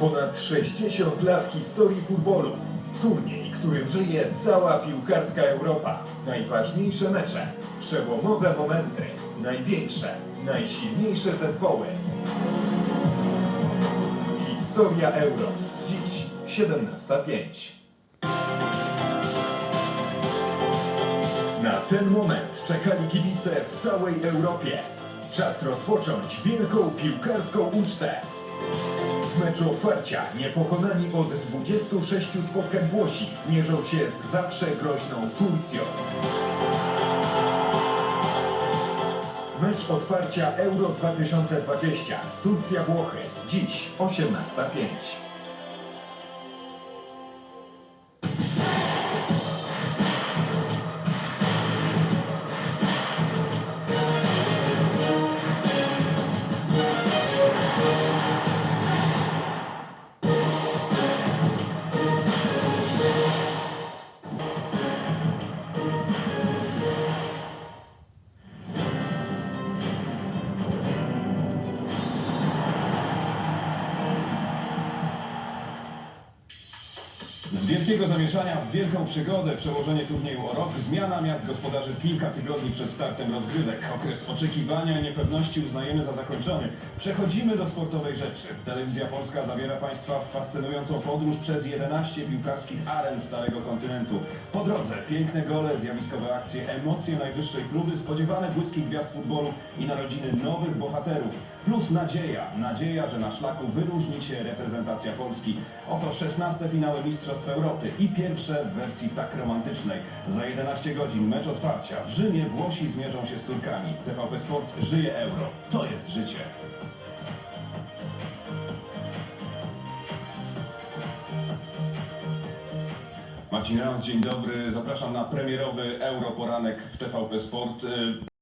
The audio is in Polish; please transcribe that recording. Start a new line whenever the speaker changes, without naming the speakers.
Ponad 60 lat historii futbolu. Turniej, którym żyje cała piłkarska Europa. Najważniejsze mecze, przełomowe momenty, największe, najsilniejsze zespoły. Historia Euro. Dziś 17.05. Na ten moment czekali kibice w całej Europie. Czas rozpocząć wielką piłkarską ucztę. W meczu otwarcia niepokonani od 26 spotkań Włosi zmierzą się z zawsze groźną Turcją. Mecz otwarcia Euro 2020. Turcja-Włochy. Dziś 18.05.
Z wielkiego zamieszania w wielką przygodę przełożenie turnieju o rok, zmiana miast gospodarzy kilka tygodni przed startem rozgrywek. Okres oczekiwania i niepewności uznajemy za zakończony. Przechodzimy do sportowej rzeczy. Telewizja Polska zabiera Państwa w fascynującą podróż przez 11 piłkarskich aren Starego Kontynentu. Po drodze piękne gole, zjawiskowe akcje, emocje najwyższej próby, spodziewane błyski gwiazd futbolu i narodziny nowych bohaterów. Plus nadzieja, nadzieja, że na szlaku wyróżni się reprezentacja Polski. Oto 16 finały Mistrzostw Europy i pierwsze w wersji tak romantycznej. Za 11 godzin mecz otwarcia. W Rzymie Włosi zmierzą się z Turkami. TVP Sport żyje euro. To jest życie. Marcin Rams, dzień dobry. Zapraszam na premierowy Euro poranek w TVP Sport.